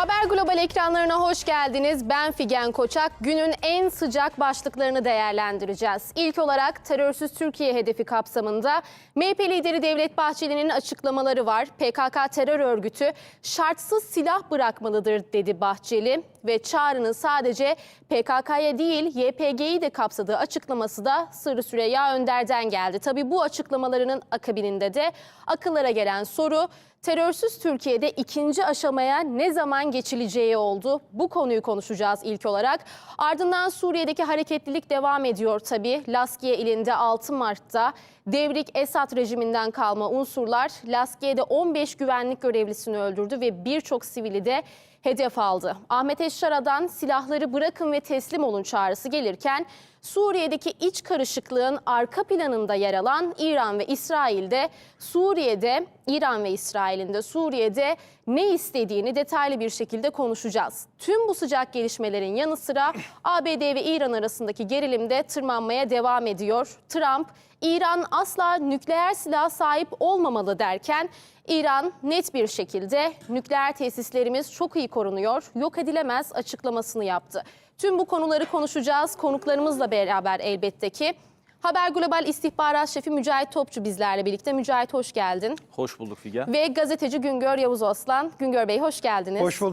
Haber Global ekranlarına hoş geldiniz. Ben Figen Koçak. Günün en sıcak başlıklarını değerlendireceğiz. İlk olarak terörsüz Türkiye hedefi kapsamında MHP lideri Devlet Bahçeli'nin açıklamaları var. PKK terör örgütü şartsız silah bırakmalıdır dedi Bahçeli ve çağrının sadece PKK'ya değil YPG'yi de kapsadığı açıklaması da Sırrı Süreyya Önder'den geldi. Tabii bu açıklamalarının akabininde de akıllara gelen soru terörsüz Türkiye'de ikinci aşamaya ne zaman geçileceği oldu. Bu konuyu konuşacağız ilk olarak. Ardından Suriye'deki hareketlilik devam ediyor tabii. Laskiye ilinde 6 Mart'ta devrik Esad rejiminden kalma unsurlar Laskiye'de 15 güvenlik görevlisini öldürdü ve birçok sivili de hedef aldı. Ahmet Eşşara'dan silahları bırakın ve teslim olun çağrısı gelirken Suriye'deki iç karışıklığın arka planında yer alan İran ve İsrail'de Suriye'de İran ve İsrail'in de Suriye'de ne istediğini detaylı bir şekilde konuşacağız. Tüm bu sıcak gelişmelerin yanı sıra ABD ve İran arasındaki gerilim de tırmanmaya devam ediyor. Trump İran asla nükleer silah sahip olmamalı derken İran net bir şekilde nükleer tesislerimiz çok iyi korunuyor, yok edilemez açıklamasını yaptı. Tüm bu konuları konuşacağız konuklarımızla beraber elbette ki. Haber Global İstihbarat Şefi Mücahit Topçu bizlerle birlikte. Mücahit hoş geldin. Hoş bulduk Figen. Ve gazeteci Güngör Yavuz Oslan. Güngör Bey hoş geldiniz. Hoş bulduk.